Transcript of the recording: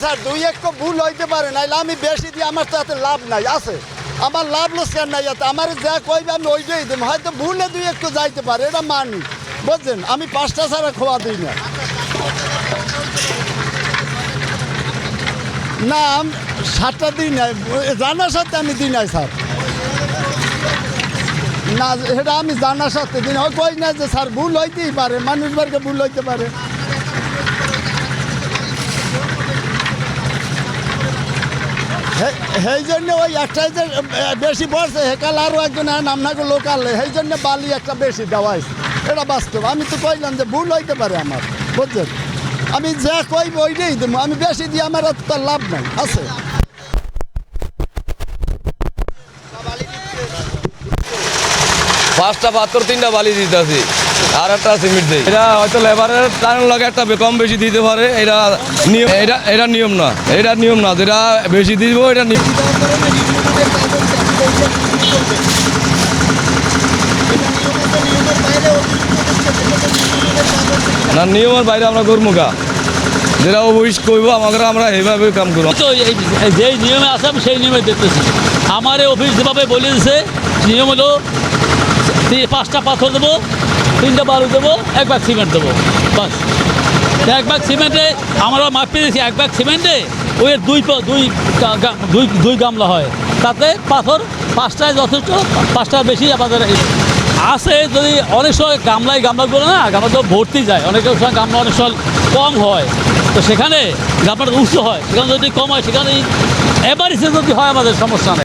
Sir, দুই এক ভুল হইতে পারে, নাইলে আমি বেশি দিয়ে আমার তো এত লাভ নাই, আছে? আমার লাভ লোকসান নাই এত, আমার যা কইবে আমি ওইটাই দেবো, হয়তো ভুলে দুই একটু যাইতে পারে, এটা মানি, বুঝছেন? আমি পাঁচটা ছাড়া খোয়া দিই না। না সাতটা দিই নাই, জানার সাথে আমি দিই নাই, স্যার। না, এটা আমি জানার সাথে দিন হয় কই না যে স্যার ভুল হইতেই পারে মানুষ ভুল হইতে পারে। সেই জন্য ওই একটাই যে বেশি পড়ছে হেকাল আরও একজন নামনাকে লোকাল সেই জন্য বালি একটা বেশি দেওয়া হয়েছে। এটা বাস্তব। আমি তো কইলাম যে ভুল হইতে পারে আমার, বুঝছেন? আমি যা কইব ওইটাই দেবো। আমি বেশি দিয়ে আমার তো লাভ নাই, আছে? পাঁচটা পাথর তিনটা বালি দিতেছি আর একটা সিমেন্ট দিই। এটা হয়তো লেবারের টান লাগে একটা কম বেশি দিতে পারে। এটা নিয়ম এটা এটা নিয়ম না। এটা নিয়ম না। যেটা বেশি দিব এটা নিয়ম। না নিয়মের বাইরে আমরা করব গা। যেটা অবশ্যই করব আমাকে আমরা এইভাবে কাম করব। তো এই যেই নিয়মে আছে আমি সেই নিয়মে দেখতেছি। আমার অফিস যেভাবে বলে দিছে নিয়ম হলো তি- পাঁচটা পাথর দেবো, তিনটা বালু দেবো, এক ব্যাগ সিমেন্ট দেবো। বাস। এক ব্যাগ সিমেন্টে আমরা মাপ পেয়েছি এক ব্যাগ সিমেন্টে ওই দুই দুই দুই দুই গামলা হয়। তাতে পাথর পাঁচটায় যথেষ্ট পাঁচটার বেশি আমাদের আছে যদি অনেক সময় গামলায় গামলাগুলো না গামলা তো ভর্তি যায়। অনেক সময় গামলা অনেক সময় কম হয়। তো সেখানে গামলাটা উঁচু হয়। সেখানে যদি কম হয়, সেখানে এবারই যদি হয়, আমাদের সমস্যা নেই।